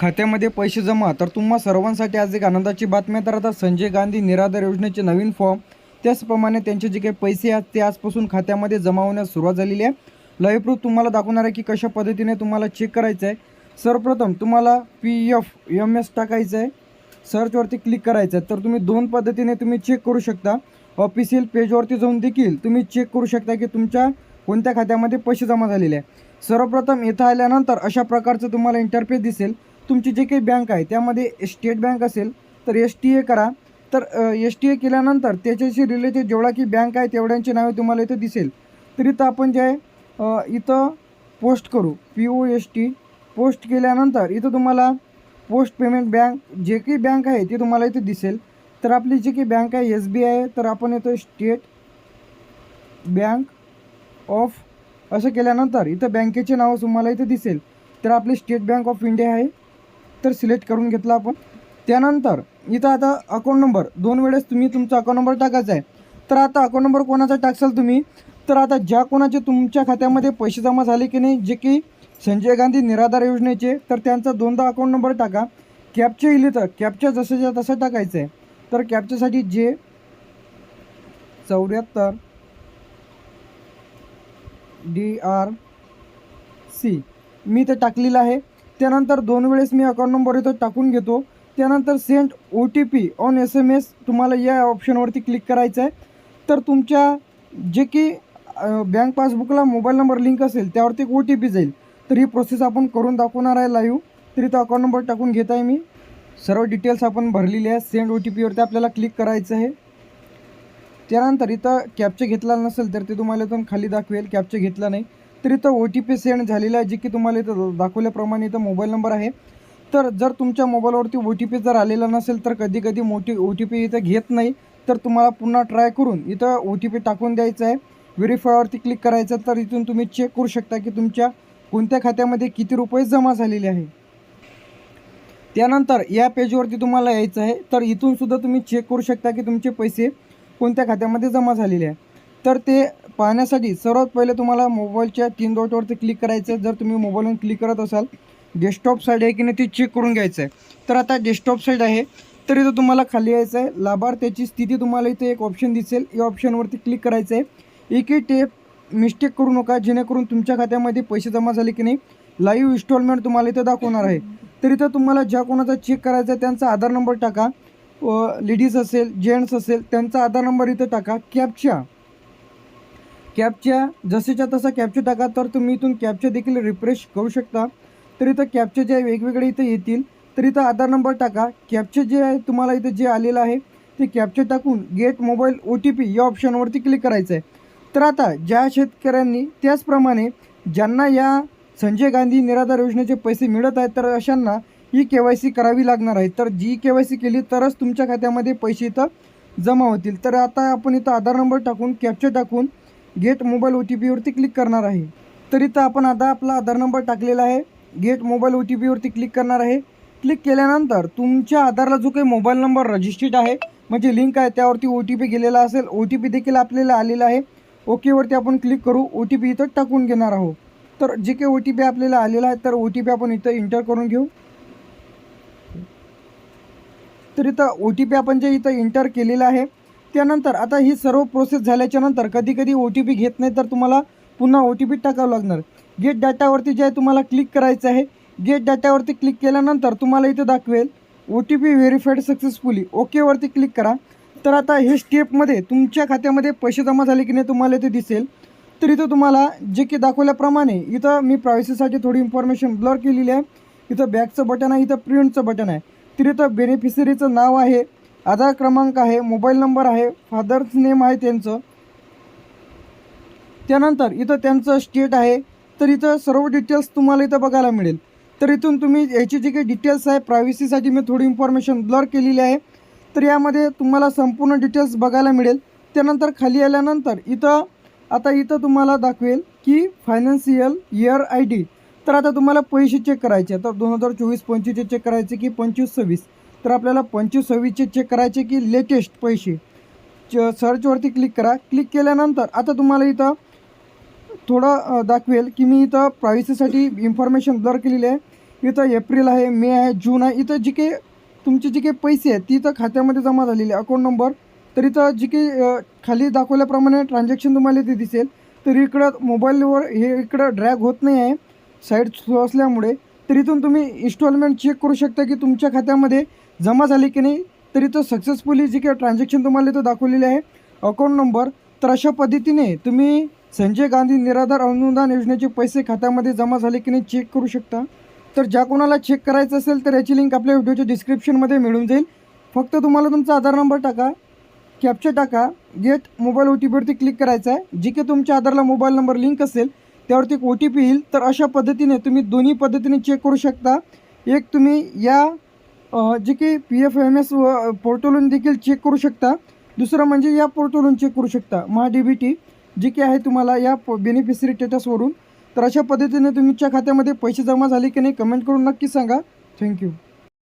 खात्यामध्ये पैसे जमा. तर तुम्हा सर्वांसाठी आज एक आनंदाची बातमी तर आता संजय गांधी निराधार योजनेचे नवीन फॉर्म. त्याचप्रमाणे त्यांचे जे काही पैसे आहेत ते आजपासून खात्यामध्ये जमा होण्यास सुरुवात झालेली आहे. लाईव्ह प्रूफ तुम्हाला दाखवणार आहे की कशा पद्धतीने तुम्हाला चेक करायचं आहे. सर्वप्रथम तुम्हाला पी एफ एम एस टाकायचं आहे. सर्चवरती क्लिक करायचं आहे. तर तुम्ही दोन पद्धतीने तुम्ही चेक करू शकता. ऑफिशियल पेजवरती जाऊन देखील तुम्ही चेक करू शकता की तुमच्या कोणत्या खात्यामध्ये पैसे जमा झालेले आहे. सर्वप्रथम इथं आल्यानंतर अशा प्रकारचं तुम्हाला इंटरफेस दिसेल. तुमची जे काही बँक आहे त्यामध्ये स्टेट बँक असेल तर एस टी ए करा. तर एस टी ए केल्यानंतर त्याच्याशी रिलेटेड जेवढा की बँक आहे तेवढ्यांची नावे तुम्हाला इथं दिसेल. तर इथं आपण जे आहे इथं पोस्ट करू. P O S T post केल्यानंतर इथं तुम्हाला पोस्ट पेमेंट बँक जे काही बँक आहे ते तुम्हाला इथे दिसेल. तर आपली जी काही बँक आहे एस बी आय आहे तर आपण इथं स्टेट बँक ऑफ असं केल्यानंतर इथं बँकेचे नाव तुम्हाला इथं दिसेल. तर आपली स्टेट बँक ऑफ इंडिया आहे. तर सिलेक्ट करून घेतला आपण. त्यानंतर इथं आता अकाउंट नंबर दोन वेळेस तुम्ही तुमचा अकाउंट नंबर टाकायचा आहे. तर आता अकाउंट नंबर कोणाचा टाकसाल तुम्ही? तर आता ज्या कोणाचे तुमच्या खात्यामध्ये पैसे जमा झाले की नाही जे की संजय गांधी निराधार योजनेचे तर त्यांचा दोनदा अकाउंट नंबर टाका. कॅपच्या इले तर कॅपच्या जसंच्या तसं टाकायचं आहे. तर कॅपच्यासाठी जे चौऱ्याहत्तर डी आर सी मी ते टाकलेलं आहे. त्यानंतर दोन वेळेस मी अकाउंट नंबर इथं टाकून घेतो. त्यानंतर send O T P on S M S तुम्हाला या ऑप्शनवरती क्लिक करायचं आहे तर तुमच्या जे की बँक पासबुकला मोबाईल नंबर लिंक असेल त्यावरती एक ओ टी पी जाईल. तर ही प्रोसेस आपण करून दाखवणार आहे लाईव्ह तर इथं अकाउंट नंबर टाकून घेत आहे मी. सर्व डिटेल्स आपण भरलेली आहे. सेंड ओ टी पीवरती आपल्याला क्लिक करायचं आहे. त्यानंतर इथं कॅपचे घेतला नसेल तर ते तुम्हाला इथून खाली दाखवेल. कॅपचे घेतला नाही. तर इथं ओ टी पी सेंड झालेला आहे जे की तुम्हाला इथं दाखवल्याप्रमाणे इथं मोबाईल नंबर आहे. तर जर तुमच्या मोबाईलवरती ओ टी पी जर आलेला नसेल तर कधी कधी मोठी ओ टी पी इथं घेत नाही. तर तुम्हाला पुन्हा ट्राय करून इथं ओ टी पी टाकून द्यायचं आहे. व्हेरीफायवरती क्लिक करायचं तर इथून तुम्ही चेक करू शकता की तुमच्या कोणत्या खात्यामध्ये किती रुपये जमा झालेले आहे. त्यानंतर या पेजवरती तुम्हाला यायचं आहे तर इथूनसुद्धा तुम्ही चेक करू शकता की तुमचे पैसे कोणत्या खात्यामध्ये जमा झालेले आहे. तर ते पाहण्यासाठी सर्वात पहिले तुम्हाला मोबाईलच्या तीन डॉटवरती क्लिक करायचं आहे. जर तुम्ही मोबाईलवरून क्लिक करत असाल डेस्कटॉप साईड आहे की नाही ती चेक करून घ्यायचं आहे. तर आता डेस्कटॉप साईड आहे. तर इथं तुम्हाला खाली यायचं आहे. लाभार्थ्याची स्थिती तुम्हाला इथे एक ऑप्शन दिसेल. या ऑप्शनवरती क्लिक करायचं आहे. एकही टेप मिस्टेक करू नका जेणेकरून तुमच्या खात्यामध्ये पैसे जमा झाले की नाही लाईव्ह इन्स्टॉलमेंट तुम्हाला इथं दाखवणार आहे. तर इथं तुम्हाला ज्या कोणाचा चेक करायचा आहे त्यांचा आधार नंबर टाका. लेडीज असेल जेंट्स असेल त्यांचा आधार नंबर इथं टाका. कॅपच्या कॅपच्या जसेच्या तसा कॅपच्या टाका तर तुम्ही इथून कॅपच्या देखील रिफ्रेश करू शकता. तर इथं कॅपचे जे आहे वेगवेगळे इथं येतील तर इथं आधार नंबर टाका. कॅपचे जे आहे तुम्हाला इथं जे आलेलं आहे ते कॅपचे टाकून get mobile O T P या ऑप्शनवरती क्लिक करायचं आहे तर आता ज्या शेतकऱ्यांनी त्याचप्रमाणे ज्यांना या संजय गांधी निराधार योजनेचे पैसे मिळत आहेत तर अशांना ही के वाय सी करावी लागणार आहे. तर जी के वाय सी केली तरच तुमच्या खात्यामध्ये पैसे इथं जमा होतील. तर आता आपण इथं आधार नंबर टाकून कॅप्चर टाकून गेट मोबाईल ओ टी पीवरती क्लिक करणार आहे. तर इथं आपण आता आपला आधार नंबर टाकलेला आहे. गेट मोबाईल ओ टी पीवरती क्लिक करणार आहे. क्लिक केल्यानंतर तुमच्या आधारला जो काही मोबाईल नंबर रजिस्टर्ड आहे म्हणजे लिंक आहे त्यावरती ओ टी पी गेलेला असेल ओ टी पी देखील आपल्याला आलेला आहे. ओकेवरती आपण क्लिक करू ओ टी पी इथं टाकून घेणार आहोत. तर जे काही ओ टी पी आपल्याला आलेला आहे तर ओ टी पी आपण इथं इंटर करून घेऊ. तर इथं ओ टी पी आपण जे इथं इंटर केलेलं आहे त्यानंतर आता ही सर्व प्रोसेस झाल्याच्यानंतर कधी कधी ओ टी पी घेत नाही तर तुम्हाला पुन्हा ओ टी पी टाकावं लागणार. गेट डाटावरती जे आहे तुम्हाला क्लिक करायचं आहे. गेट डाटावरती क्लिक केल्यानंतर तुम्हाला इथं दाखवेल O T P verified successfully ओकेवरती click करा. तर आता हे स्टेपमध्ये तुमच्या खात्यामध्ये पैसे जमा झाले की नाही तुम्हाला इथे दिसेल. तर इथं तुम्हाला जे की दाखवल्याप्रमाणे इथं मी प्रायव्हसीसाठी थोडी इन्फॉर्मेशन ब्लर केलेली आहे. इथं बॅकचं बटन आहे इथं प्रिंटचं बटन आहे. तर इथं बेनिफिशरीचं नाव आहे. आधार क्रमांक आहे मोबाईल नंबर आहे फादर्स नेम आहे त्यांचं. त्यानंतर इथं त्यांचं स्टेट आहे तर इथं सर्व डिटेल्स तुम्हाला इथं बघायला मिळेल. तर इथून तुम्ही याची जी काही डिटेल्स आहे प्रायव्हसीसाठी मी थोडी इन्फॉर्मेशन ब्लर केलेली आहे. तर यामध्ये तुम्हाला संपूर्ण डिटेल्स बघायला मिळेल. त्यानंतर खाली आल्यानंतर इथं आता इथं तुम्हाला दाखवेल की फायनान्शियल इयर आय डी तर आता तुम्हाला पैसे चेक करायचे तर दोन हजार चोवीस पंचवीसचे चेक करायचे की पंचवीस सव्वीस. तर आपल्याला पंचवीस सव्वीसचे चेक करायचे की लेटेस्ट पैसे. च सर्चवरती क्लिक करा. क्लिक केल्यानंतर आता तुम्हाला इथं थोडं दाखवेल की मी इथं प्रायव्हसीसाठी इन्फॉर्मेशन ब्लर केलेली आहे. इथं एप्रिल आहे मे आहे जून आहे. इथं जी काही तुमचे जे काही पैसे आहेत ती इथं खात्यामध्ये जमा झालेले अकाउंट नंबर तर इथं जी काही खाली दाखवल्याप्रमाणे ट्रान्झॅक्शन तुम्हाला इथे दिसेल. तर इकडं मोबाईलवर हे इकडं ड्रॅग होत नाही आहे. साईड स्लो असल्यामुळे तर इथून तुम्ही इन्स्टॉलमेंट चेक करू शकता की तुमच्या खात्यामध्ये जमा झाली की नाही. तर इथं सक्सेसफुली जी काही ट्रान्झॅक्शन तुम्हाला इथं दाखवलेली आहे. अकाउंट नंबर तर अशा पद्धतीने तुम्ही संजय गांधी निराधार अनुदान योजनेचे पैसे खात्यामध्ये जमा झाले की नाही चेक करू शकता. तर ज्या कोणाला चेक करायचं असेल तर याची लिंक आपल्या व्हिडिओच्या डिस्क्रिप्शनमध्ये मिळून जाईल. फक्त तुम्हाला तुमचा आधार नंबर टाका कॅप्चर टाका गेट मोबाईल ओ टी पीवरती क्लिक करायचा आहे. जी काही तुमच्या आधारला मोबाईल नंबर लिंक असेल त्यावरती एक ओ टी पी येईल. तर अशा पद्धतीने तुम्ही दोन्ही पद्धतीने चेक करू शकता. एक तुम्ही या जे की पी एफ एम एस व पोर्टलवरून देखील चेक करू शकता. दुसरं म्हणजे या पोर्टलवरून चेक करू शकता. महा डी बी टी जी की आहे तुम्हाला या बेनिफिशरी स्टेटसवरून तर अशा पद्धतीने तुमच्या खात्यामध्ये पैसे जमा झाले की नाही कमेंट करून नक्की सांगा. थँक्यू